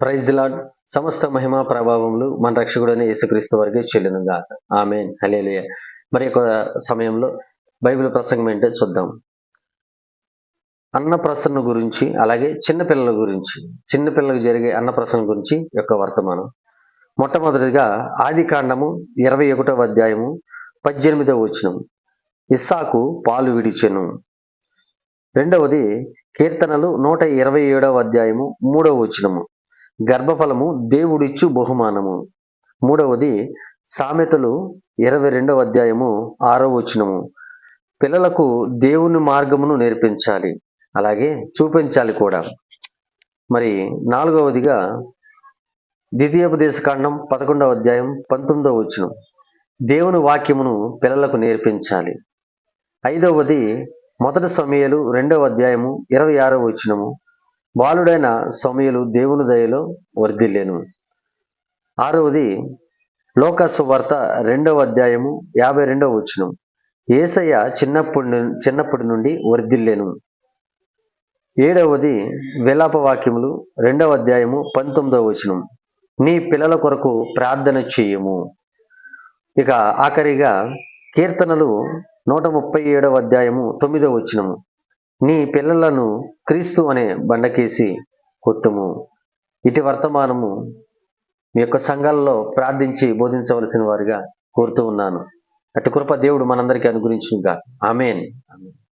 Praise lord. సమస్త మహిమ ప్రభావములు మన రక్షకుడైన యేసుక్రీస్తు వరకే చెల్లినగా ఆమె హలేలియ మరి యొక్క సమయంలో బైబిల్ ప్రసంగం ఏంటో చూద్దాం. అన్నప్రసన్న గురించి అలాగే చిన్నపిల్లల గురించి చిన్నపిల్లలకు జరిగే అన్నప్రసన్న గురించి యొక్క వర్తమానం. మొట్టమొదటిగా ఆది కాండము ఇరవై ఒకటవ అధ్యాయము పద్దెనిమిదవ వచనం. ఇస్సాకు పాలు విడిచెను. రెండవది కీర్తనలు నూట ఇరవై ఏడవ అధ్యాయము మూడవ వచనము. గర్భఫలము దేవుడిచ్చు బహుమానము. మూడవది సామెతలు ఇరవై రెండవ అధ్యాయము ఆరవ వచనము. పిల్లలకు దేవుని మార్గమును నేర్పించాలి అలాగే చూపించాలి కూడా. మరి నాలుగవదిగా ద్వితీయోపదేశ కాండం పదకొండవ అధ్యాయం పంతొమ్మిదవ వచనం. దేవుని వాక్యమును పిల్లలకు నేర్పించాలి. ఐదవది మొదటి సమయలు రెండవ అధ్యాయము ఇరవై ఆరవ వచనము. బాలుడైన సమయలు దేవుని దయలో వర్ధిల్లేను. ఆరవది లోకసు వార్త రెండవ అధ్యాయము యాభై రెండవ వచనం. ఏసయ్య చిన్నప్పటి ను- చిన్నప్పటి నుండి వర్ధిల్లేను. ఏడవది విలాప వాక్యములు రెండవ అధ్యాయము పంతొమ్మిదవ వచనం. నీ పిల్లల కొరకు ప్రార్థన చేయము. ఇక ఆఖరిగా కీర్తనలు నూట ముప్పై ఏడవ అధ్యాయము తొమ్మిదవ వచనము. నీ పిల్లలను క్రీస్తు అనే బండకేసి కొట్టుము. ఇటు వర్తమానము మీ యొక్క సంఘాలలో ప్రార్థించి బోధించవలసిన వారిగా కోరుతూ ఉన్నాను. అటు కృప దేవుడు మనందరికీ అనుగురించుగా ఆమెన్ ఆమెన్.